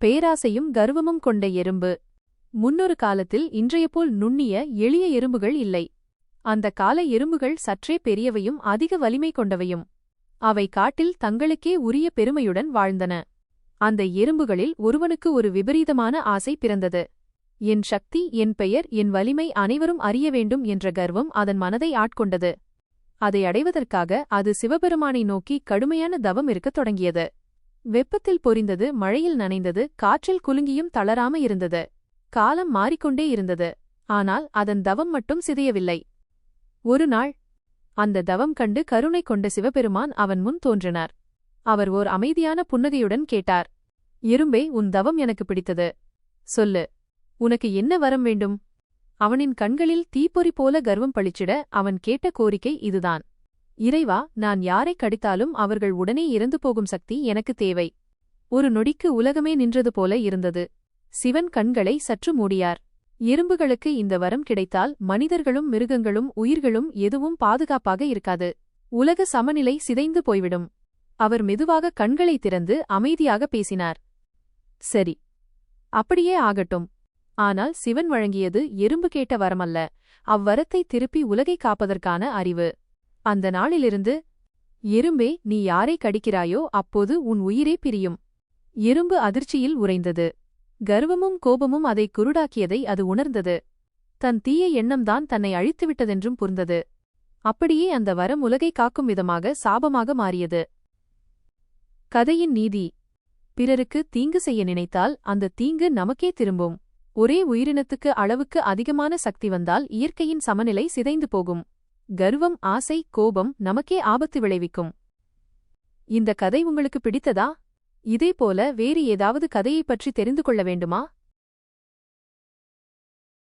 பேராசையும் கர்வமும் கொண்ட எறும்பு. முன்னொரு காலத்தில் இன்றைய போல் நுண்ணிய எளிய எறும்புகள் இல்லை. அந்த கால எறும்புகள் சற்றே பெரியவையும் அதிக வலிமை கொண்டவையும். அவை காட்டில் தங்களுக்கே உரிய பெருமையுடன் வாழ்ந்தன. அந்த எறும்புகளில் ஒருவனுக்கு ஒரு விபரீதமான ஆசை பிறந்தது. என் சக்தி என் பெயர் என் வலிமை அனைவரும் அறிய வேண்டும் என்ற கர்வம் அதன் மனதை ஆட்கொண்டது. அதை அடைவதற்காக அது சிவபெருமானை நோக்கி கடுமையான தவம் இருக்கத் தொடங்கியது. வெப்பத்தில் பொரிந்தது மழையில் நனைந்தது காற்றில் குலுங்கியும் தளராம இருந்தது. காலம் மாறிக்கொண்டே இருந்தது. ஆனால் அதன் தவம் மட்டும் சிதையவில்லை. ஒரு நாள் அந்த தவம் கண்டு கருணை கொண்ட சிவபெருமான் அவன் முன் தோன்றினார். அவர் ஓர் அமைதியான புன்னகையுடன் கேட்டார் இரும்பே உன் தவம் எனக்கு பிடித்தது. சொல்லு உனக்கு என்ன வரம் வேண்டும்? அவனின் கண்களில் தீப்பொறி போல கர்வம் பளிச்சிட அவன் கேட்ட கோரிக்கை இதுதான். இறைவா நான் யாரைக் கடித்தாலும் அவர்கள் உடனே இறந்து போகும் சக்தி எனக்கு தேவை. ஒரு நொடிக்கு உலகமே நின்றது போல இருந்தது. சிவன் கண்களை சற்று மூடியார். எறும்புகளுக்கு இந்த வரம் கிடைத்தால் மனிதர்களும் மிருகங்களும் உயிர்களும் எதுவும் பாதுகாப்பாக இருக்காது. உலக சமநிலை சிதைந்து போய்விடும். அவர் மெதுவாக கண்களை திறந்து அமைதியாக பேசினார். சரி. அப்படியே ஆகட்டும். ஆனால் சிவன் வழங்கியது எறும்பு கேட்ட வரமல்ல. அவ்வரத்தை திருப்பி உலகை காப்பதற்கான அறிவு. அந்த நாளிலிருந்து எறும்பே நீ யாரை கடிக்கிறாயோ அப்போது உன் உயிரே பிரியும். எறும்பு அதிர்ச்சியில் உறைந்தது. கர்வமும் கோபமும் அதை குருடாக்கியதை அது உணர்ந்தது. தன் தீய எண்ணம்தான் தன்னை அழித்துவிட்டதென்றும் புரிந்தது. அப்படியே அந்த வரம் உலகை காக்கும் விதமாக சாபமாக மாறியது. கதையின் நீதி. பிறருக்கு தீங்கு செய்ய நினைத்தால் அந்த தீங்கு நமக்கே திரும்பும். ஒரே உயிரினத்துக்கு அளவுக்கு அதிகமான சக்தி வந்தால் இயற்கையின் சமநிலை சிதைந்து போகும். கர்வம் ஆசை கோபம் நமக்கே ஆபத்து விளைவிக்கும். இந்த கதை உங்களுக்கு பிடித்ததா? இதேபோல வேறு ஏதாவது கதையைப் பற்றி தெரிந்து கொள்ள வேண்டுமா?